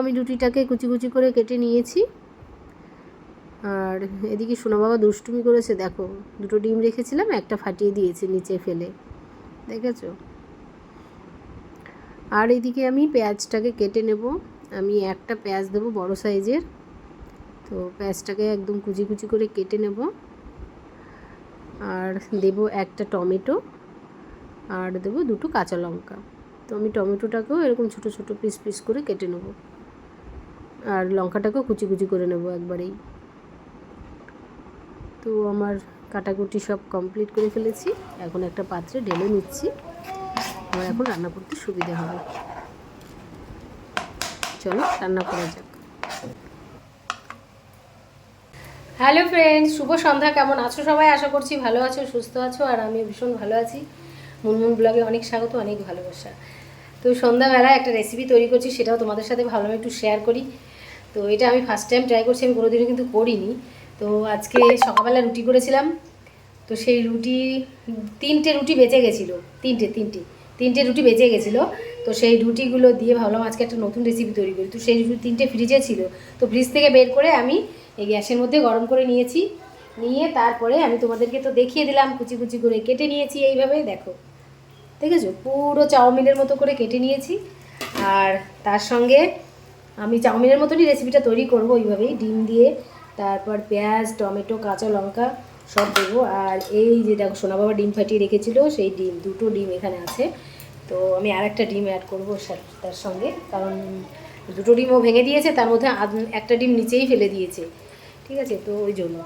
আমি রুটিটাকে কুচি কুচি করে কেটে নিয়েছি। আর এদিকে সোনা বাবা দুষ্টুমি করেছে, দেখো, দুটো ডিম রেখেছিলাম, একটা ফাটিয়ে দিয়েছে নিচে ফেলে। দেখেছ? আর এদিকে আমি পেঁয়াজটাকে কেটে নেব। আমি একটা পেঁয়াজ দেবো বড় সাইজের। তো পেঁয়াজটাকে একদম কুচি কুচি করে কেটে নেব। আর দেব একটা টমেটো। আর দেবো দুটো কাঁচা লঙ্কা। তো আমি টমেটোটাকেও এরকম ছোট ছোট পিস পিস করে কেটে নেব। আর লঙ্কাটাকেও কুচি কুচি করে নেব একবারেই। তো আমার কাটাকুটি সব কমপ্লিট করে ফেলেছি। এখন একটা পাত্রে ঢেলে নিচ্ছি। আমার এখন রান্না করতে সুবিধা হবে। চলো রান্না করা যাক। হ্যালো ফ্রেন্ডস, শুভ সন্ধ্যা। কেমন আছো সবাই? আশা করছি ভালো আছো, সুস্থ আছো, আর আমি ভীষণ ভালো আছি। মুনমুন ব্লগে অনেক স্বাগত, অনেক ভালোবাসা। তো সন্ধ্যাবেলায় একটা রেসিপি তৈরি করছি, সেটাও তোমাদের সাথে ভালোভাবে একটু শেয়ার করি। তো এটা আমি ফার্স্ট টাইম ট্রাই করছি, আমি কোনোদিনও কিন্তু করিনি। তো আজকে সকালবেলা রুটি করেছিলাম, তো সেই রুটি, তিনটে রুটি বেঁচে গেছিল, তিনটে তিনটে তিনটে রুটি বেঁচে গেছিল। তো সেই রুটিগুলো দিয়ে ভাবলাম আজকে একটা নতুন রেসিপি তৈরি করি। তো সেই তিনটে ফ্রিজে ছিল, তো ফ্রিজ থেকে বের করে আমি এই গ্যাসের মধ্যে গরম করে নিয়েছি। নিয়ে তারপরে আমি তোমাদেরকে তো দেখিয়ে দিলাম, কুচি কুচি করে কেটে নিয়েছি এইভাবে, দেখো। দেখেছ? পুরো চাউমিনের মতো করে কেটে নিয়েছি। আর তার সঙ্গে আমি চাউমিনের মতনই রেসিপিটা তৈরি করব ওইভাবেই ডিম দিয়ে, তারপর পেঁয়াজ, টমেটো, কাঁচা লঙ্কা সব দেবো। আর এই যে দেখো, সোনা বাবা ডিম ফাটিয়ে রেখেছিল, সেই ডিম, দুটো ডিম এখানে আছে। তো আমি আর একটা ডিম অ্যাড করব তার সঙ্গে। কারণ দুটো ডিমও ভেঙে দিয়েছে, তার মধ্যে একটা ডিম নিচেই ফেলে দিয়েছে। ঠিক আছে? তো ওই জন্য।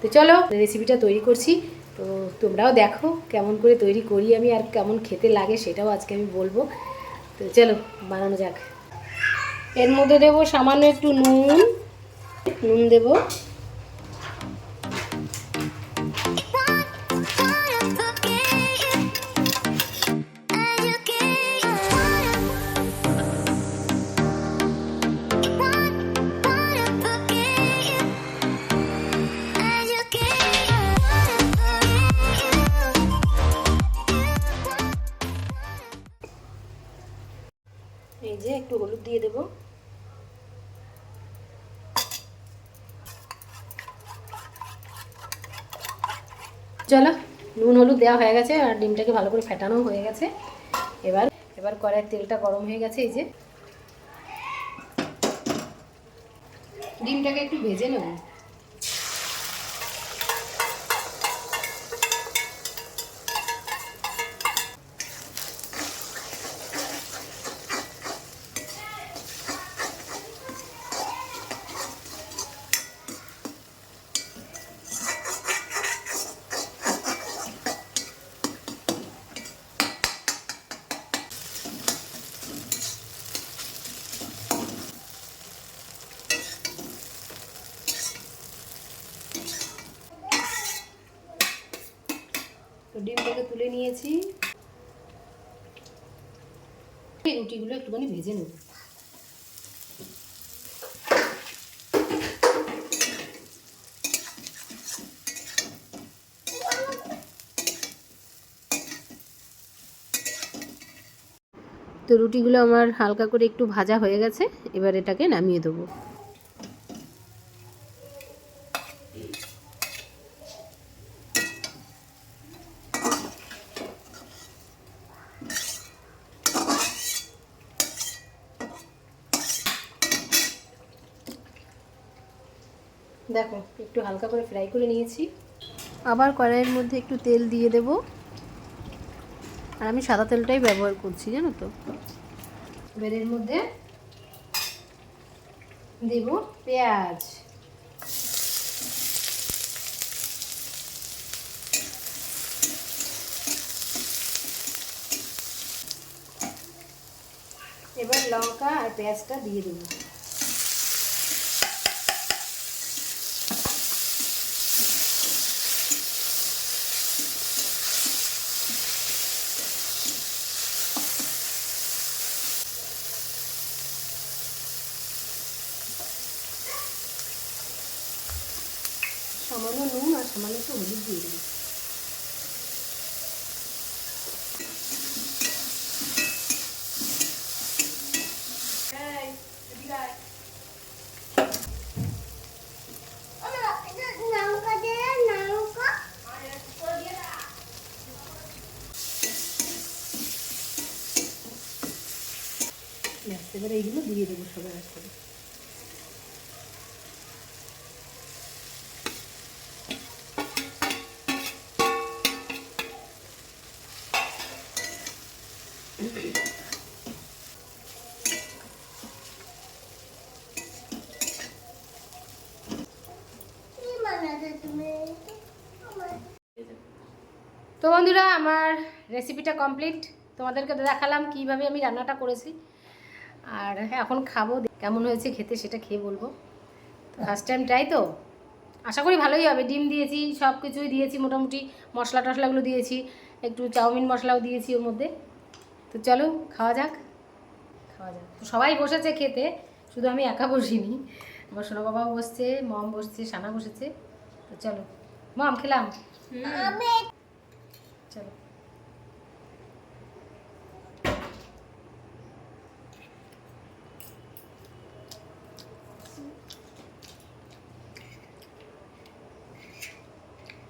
তো চলো রেসিপিটা তৈরি করছি। তো তোমরাও দেখো কেমন করে তৈরি করি আমি আর কেমন খেতে লাগে সেটাও আজকে আমি বলব। তো চলো, বানানো যাক। এর মধ্যে দেব সামান্য একটু নুন নুন দেবো। চলো, নুন, হলুদ দেওয়া হয়ে গেছে আর ডিমটাকে ভালো করে ফেটানো হয়ে গেছে। এবার এবার কড়াইয়ের তেলটা গরম হয়ে গেছে, এই যে। ডিমটাকে একটু ভেজে নেব তো ডিমটাকে তুলে নিয়েছি। রুটিগুলো একটুখানি ভেজে নেব। তো রুটিগুলো আমার হালকা করে একটু ভাজা হয়ে গেছে, এবার এটাকে নামিয়ে দেবো। দেখো, একটু হালকা করে ফ্রাই করে নিয়েছি। আবার কড়াইয়ের মধ্যে একটু তেল দিয়ে দেব। আর আমি সাদা তেলটাই ব্যবহার করছি, জানো তো। এবার মধ্যে দেব পেঁয়াজ। এবার লঙ্কা আর পেঁয়াজটা দিয়ে দেবো। সামান্য নুন আর সামান্য একটু হলুদ দিয়ে দিই এবারে এইগুলো দিয়ে দেবো সবাই আসলে তো বন্ধুরা, আমার রেসিপিটা কমপ্লিট তোমাদেরকে দেখালাম কীভাবে আমি রান্নাটা করেছি। আর এখন খাব কেমন হয়েছে খেতে সেটা খেয়ে বলব। ফার্স্ট টাইম ট্রাই তো? আশা করি ভালোই হবে। ডিম দিয়েছি সব কিছুই দিয়েছি, মোটামুটি মশলা টশলাগুলো দিয়েছি, একটু চাউমিন মশলাও দিয়েছি ওর মধ্যে। তো চলো, খাওয়া যাক। খাওয়া যাক। তো সবাই বসেছে খেতে, শুধু আমি একা বসিনি। আমার সোনা বাবাও বসছে, মম বসছে সানা বসেছে। তো চলো, মম খেলাম। চলো।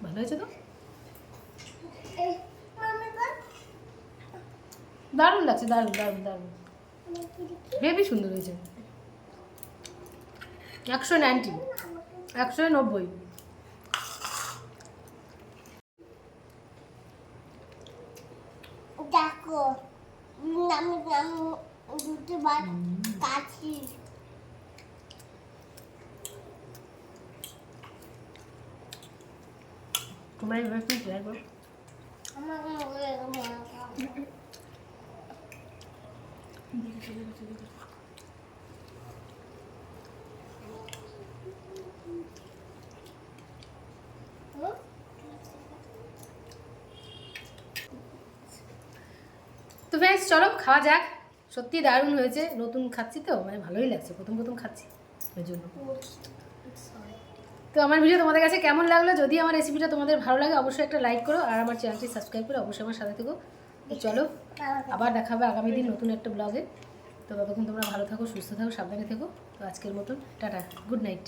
ভালো হয়েছে তো এই মামি বল দারুণ লাগছে দারুণ দারুণ দারুণ। কি হেবি সুন্দর হয়েছে। একশো নাইনটি একশো নব্বই। দেখো আমি আমি দুটো বার কাছি। তোমরা এভাবে একটু ট্রাই করো আমার তো ফ্রেন্ডস চলো, খাওয়া যাক। সত্যি দারুণ হয়েছে। নতুন খাচ্ছি তো মানে ভালোই লাগছে। প্রথম প্রথম খাচ্ছি ওই জন্য। তো আমার ভিডিও তোমাদের কাছে কেমন লাগল? যদি আমার রেসিপিটা তোমাদের ভালো লাগে, অবশ্যই একটা লাইক করো। আর আমার চ্যানেলটি সাবস্ক্রাইব করে অবশ্যই আমার সাথে থেকো। তো চলো, আবার দেখাবে আগামী দিন নতুন একটা ব্লগে তো ততক্ষণ তোমরা ভালো থাকো, সুস্থ থাকো, সাবধানে থেকো। তো আজকের মতন, টাটা গুড নাইট